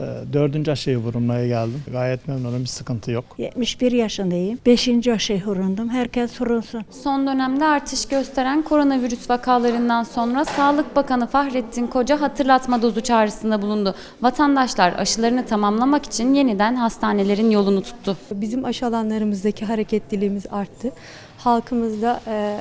Ee, Dördüncü aşıyı vurulmaya geldim. Gayet memnunum, bir sıkıntı yok. 71 yaşındayım. 5. aşıyı vurundum. Herkes vurulsun. Son dönemde artış gösteren koronavirüs vakalarından sonra Sağlık Bakanı Fahrettin Koca hatırlatma dozu çağrısında bulundu. Vatandaşlar aşılarını tamamlamak için yeniden hastanelerin yolunu tuttu. Bizim aşı alanlarımızdaki hareketliliğimiz arttı. Halkımızda e,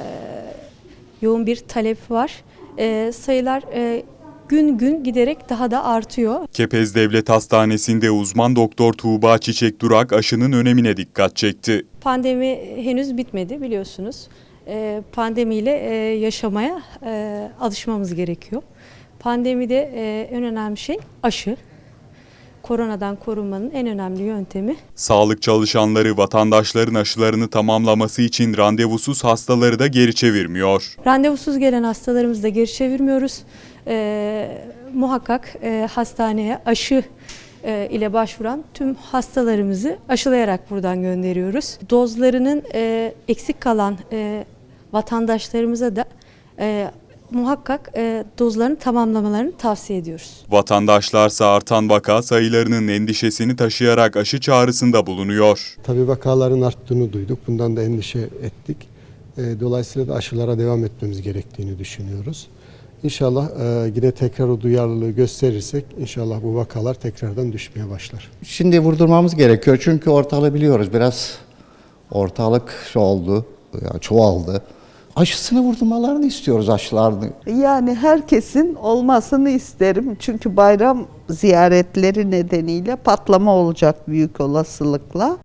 yoğun bir talep var. E, sayılar e, gün gün giderek daha da artıyor. Kepez Devlet Hastanesi'nde uzman doktor Tuğba Çiçek Durak aşının önemine dikkat çekti. Pandemi henüz bitmedi biliyorsunuz. E, pandemiyle e, yaşamaya e, alışmamız gerekiyor. Pandemide e, en önemli şey aşı. Koronadan korunmanın en önemli yöntemi Sağlık çalışanları vatandaşların aşılarını tamamlaması için randevusuz hastaları da geri çevirmiyor. Randevusuz gelen hastalarımızı da geri çevirmiyoruz. Ee, muhakkak e, hastaneye aşı e, ile başvuran tüm hastalarımızı aşılayarak buradan gönderiyoruz. Dozlarının e, eksik kalan e, vatandaşlarımıza da e, muhakkak e, dozlarını tamamlamalarını tavsiye ediyoruz. Vatandaşlarsa artan vaka sayılarının endişesini taşıyarak aşı çağrısında bulunuyor. Tabii vakaların arttığını duyduk. Bundan da endişe ettik. E, Dolayısıyla da aşılara devam etmemiz gerektiğini düşünüyoruz. İnşallah e, yine tekrar o duyarlılığı gösterirsek inşallah bu vakalar tekrardan düşmeye başlar. Şimdi vurdurmamız gerekiyor çünkü ortalığı biliyoruz biraz ortalık şey oldu, yani çoğaldı. Aşısını vurdurmalarını istiyoruz aşılarını. Yani herkesin olmasını isterim. Çünkü bayram ziyaretleri nedeniyle patlama olacak büyük olasılıkla.